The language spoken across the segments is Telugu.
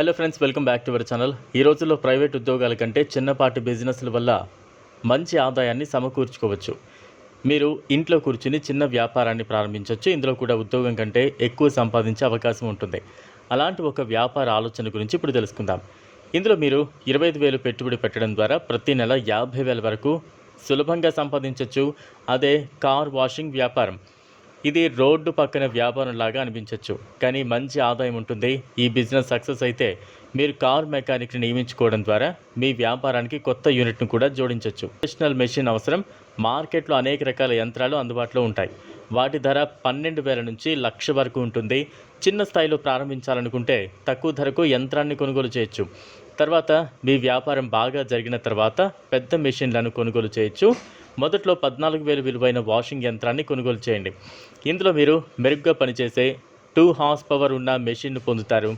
Hello friends welcome back to our channel ఈ రోజుల్లో ప్రైవేట్ ఉద్యోగాల కంటే చిన్నపాటి బిజినెస్ల వల్ల మంచి ఆదాయాన్ని సమకూర్చుకోవచ్చు. మీరు ఇంట్లో కూర్చుని చిన్న వ్యాపారాన్ని ప్రారంభించవచ్చు ఇందులో కూడా ఉద్యోగం కంటే ఎక్కువ సంపాదించే అవకాశం ఉంటుంది. అలాంటి ఒక వ్యాపార ఆలోచన గురించి ఇప్పుడు తెలుసుకుందాం. ఇందులో మీరు ఇరవై ఐదు వేలు పెట్టుబడి పెట్టడం ద్వారా ప్రతి నెల యాభై వేల వరకు సులభంగా సంపాదించవచ్చు అదే కార్ వాషింగ్ వ్యాపారం. ఇది రోడ్డు పక్కన వ్యాపారం లాగా అనిపించవచ్చు కానీ మంచి ఆదాయం ఉంటుంది. ఈ బిజినెస్ సక్సెస్ అయితే మీరు కార్ మెకానిక్ని నియమించుకోవడం ద్వారా మీ వ్యాపారానికి కొత్త యూనిట్ను కూడా జోడించవచ్చు ప్రొఫెషనల్ మెషిన్ అవసరం మార్కెట్లో అనేక రకాల యంత్రాలు అందుబాటులో ఉంటాయి. వాటి ధర పన్నెండు వేల నుంచి లక్ష వరకు ఉంటుంది. చిన్న స్థాయిలో ప్రారంభించాలనుకుంటే తక్కువ ధరకు యంత్రాన్ని కొనుగోలు చేయొచ్చు. తర్వాత మీ వ్యాపారం బాగా జరిగిన తర్వాత పెద్ద మెషిన్లను కొనుగోలు చేయొచ్చు. మొదట్లో పద్నాలుగు వేలు విలువైన వాషింగ్ యంత్రాన్ని కొనుగోలు చేయండి. ఇందులో మీరు మెరుగ్గా పనిచేసే టూ హార్స్ పవర్ ఉన్న మెషిన్ను పొందుతారు.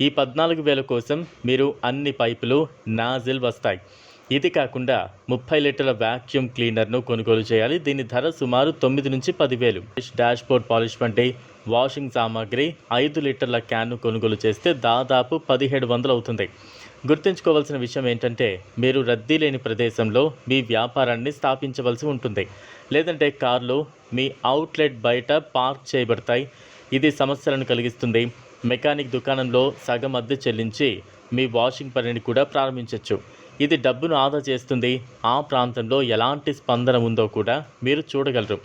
ఈ పద్నాలుగు వేల కోసం మీరు అన్ని పైపులు నాజిల్ వస్తాయి. ఇది కాకుండా ముప్పై లీటర్ల వ్యాక్యూమ్ క్లీనర్ను కొనుగోలు చేయాలి. దీని ధర సుమారు తొమ్మిది నుంచి పదివేలు డాష్ బోర్డ్ పాలిష్ వంటి వాషింగ్ సామాగ్రి ఐదు లీటర్ల క్యాన్ను కొనుగోలు చేస్తే దాదాపు పదిహేడు వందలు అవుతుంది. గుర్తుంచుకోవాల్సిన విషయం ఏంటంటే మీరు రద్దీ లేని ప్రదేశంలో మీ వ్యాపారాన్ని స్థాపించవలసి ఉంటుంది. లేదంటే కార్లు మీ అవుట్లెట్ బయట పార్క్ చేయబడతాయి. ఇది సమస్యలను కలిగిస్తుంది. మెకానిక్ దుకాణంలో సగం అద్దె చెల్లించి మీ వాషింగ్ పనిని కూడా ప్రారంభించవచ్చు ఇది డబ్బును ఆదా చేస్తుంది. ఆ ప్రాంతంలో ఎలాంటి స్పందన ఉందో కూడా మీరు చూడగలరు.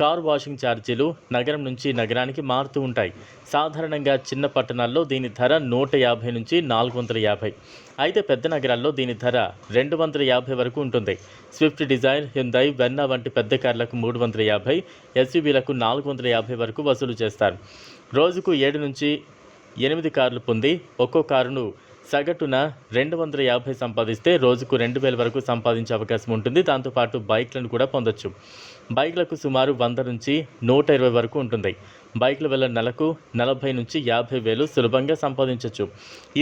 కార్ వాషింగ్ ఛార్జీలు నగరం నుంచి నగరానికి మారుతూ ఉంటాయి. సాధారణంగా చిన్న పట్టణాల్లో దీని ధర నూట యాభై నుంచి నాలుగు వందల యాభై. అయితే పెద్ద నగరాల్లో దీని ధర రెండు వందల యాభై వరకు ఉంటుంది. స్విఫ్ట్ డిజైర్ హ్యుందై వెన్నా వంటి పెద్ద కార్లకు మూడు వందల యాభై ఎస్యూవీలకు నాలుగు వందల యాభై వరకు వసూలు చేస్తారు. రోజుకు ఏడు నుంచి ఎనిమిది కార్లు పొంది ఒక్కో కారును సగటున రెండు వందల యాభై సంపాదిస్తే రోజుకు రెండు వేల వరకు సంపాదించే అవకాశం ఉంటుంది. దాంతోపాటు బైక్లను కూడా పొందొచ్చు. బైక్లకు సుమారు వంద నుంచి నూట ఇరవై వరకు ఉంటుంది. బైక్ల వల్ల నెలకు నలభై నుంచి యాభై వేలు సులభంగా సంపాదించవచ్చు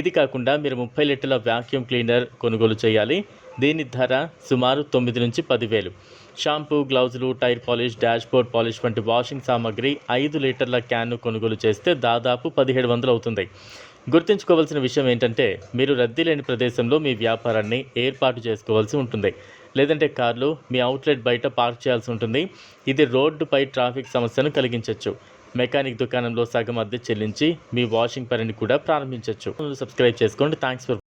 ఇది కాకుండా మీరు ముప్పై లీటర్ల వ్యాక్యూమ్ క్లీనర్ కొనుగోలు చేయాలి. దీని ధర సుమారు తొమ్మిది నుంచి పదివేలు షాంపూ గ్లౌజులు tyre polish dashboard polish వంటి వాషింగ్ సామాగ్రి ఐదు లీటర్ల క్యాన్ను కొనుగోలు చేస్తే దాదాపు పదిహేడు వందలు అవుతుంది. గుర్తుంచుకోవాల్సిన విషయం ఏంటంటే మీరు రద్దీ లేని ప్రదేశంలో మీ వ్యాపారాన్ని ఏర్పాటు చేసుకోవాల్సి ఉంటుంది. లేదంటే కార్లు మీ అవుట్లెట్ బయట పార్క్ చేయాల్సి ఉంటుంది. ఇది రోడ్డుపై ట్రాఫిక్ సమస్యను కలిగించవచ్చు మెకానిక్ దుకాణంలో సగం అద్దె చెల్లించి మీ వాషింగ్ పనిని కూడా ప్రారంభించవచ్చు సబ్స్క్రైబ్ చేసుకోండి. Thanks for